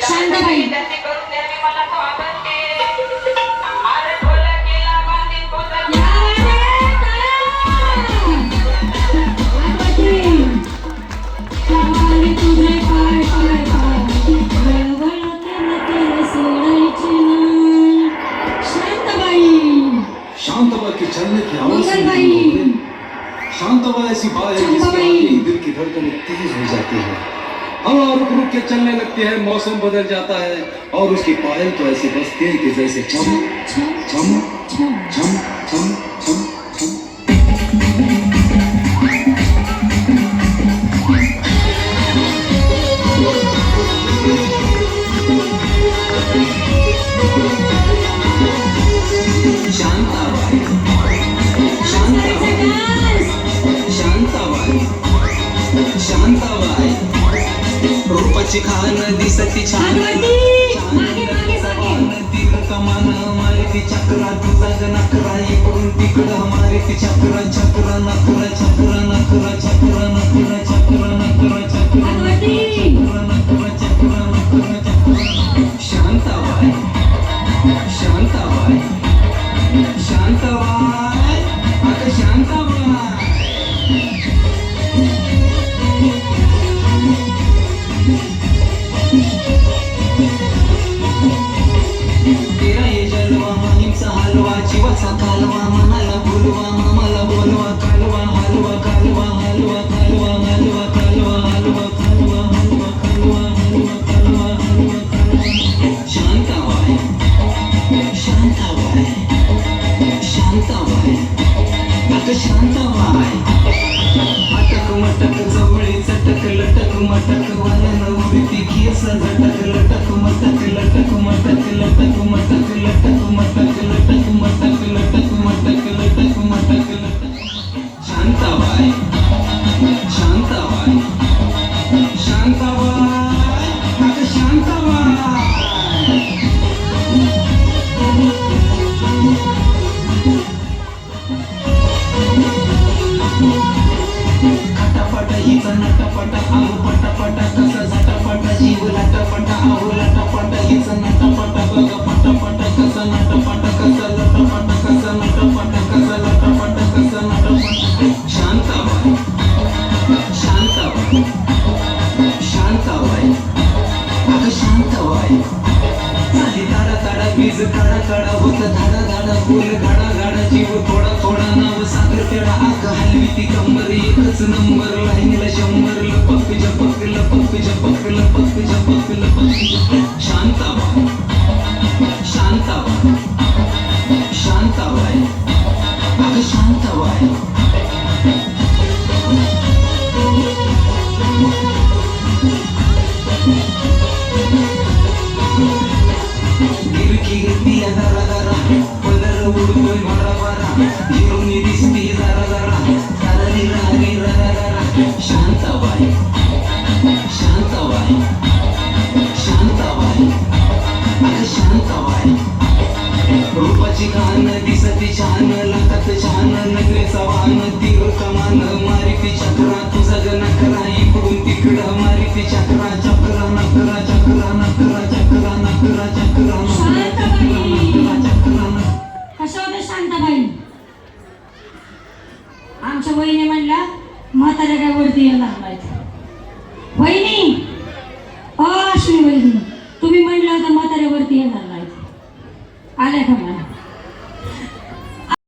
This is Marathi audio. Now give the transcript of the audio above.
शांताबाई. शांतबा के चलने की आवाज से मंगलबाई। दिल को ले। शांतबा ऐसी बात है जिसके चंपाबाई। आगे ही दिल की धड़कनें तेज हो जाती है हवा रुक रुक के चलने लगती है मौसम बदल जाता है और उसकी पायल तो ऐसी बजती है कि जैसे छम छम छम रूपाची खान दिसती छान. कमान मारिती चक्रा तुझा ग नखरा इकडून तिकडं मारिती चक्रा चक्रा नखरा चक्रा नखरा चक्रा नखरा चक्रा नखरा चक्रा चक्रा नखरा चक्रा आता शांताबाई. saca lo amor. लटक मटक वालन उडती केस झटक लटक मटक लटक मटक लटक मटक लटक मटक लटक मटक लटक मटक लटक हिचा नटपट आहो पटापट कसा झटापट जीव लटपट आहो लटपट हिचा नटपट बघ पटापट कसा नटपट कसा लटपट कसा नटपट कसा लटपट कसा नटपट शांताबाई शांताबाई शांताबाई अगं शांताबाई झाली ताडा ताडा वीज काढा काढा होत धाडा धाडा फुल गाडा गाडा जीव थोडा थोडा नाव सांग तेडा आग हलवी ती कंबर. एकच नंबर लाईनला शंभर. लपक झपक लपक झपक लपक झपक लपक शांताबाई. शांताबाई. शांताबाई. अगं शांताबाई. गिरकी गिरती दरा दरा पदर उडतोय भरा भरा हिरोनी मान मारिती चक्रा तुझा नकरा इकडून तिकडं मारिती चक्रा चक्रा नकरा चक्रा नकरा चक्रा नकरा चक्रा आमच्या वहिनी म्हणला म्हाताऱ्या काय वरती येणार नाहीत. वहिनी अश्विनी तुम्ही म्हणलं तर म्हाताऱ्या वरती येणार नाहीत. आल्या का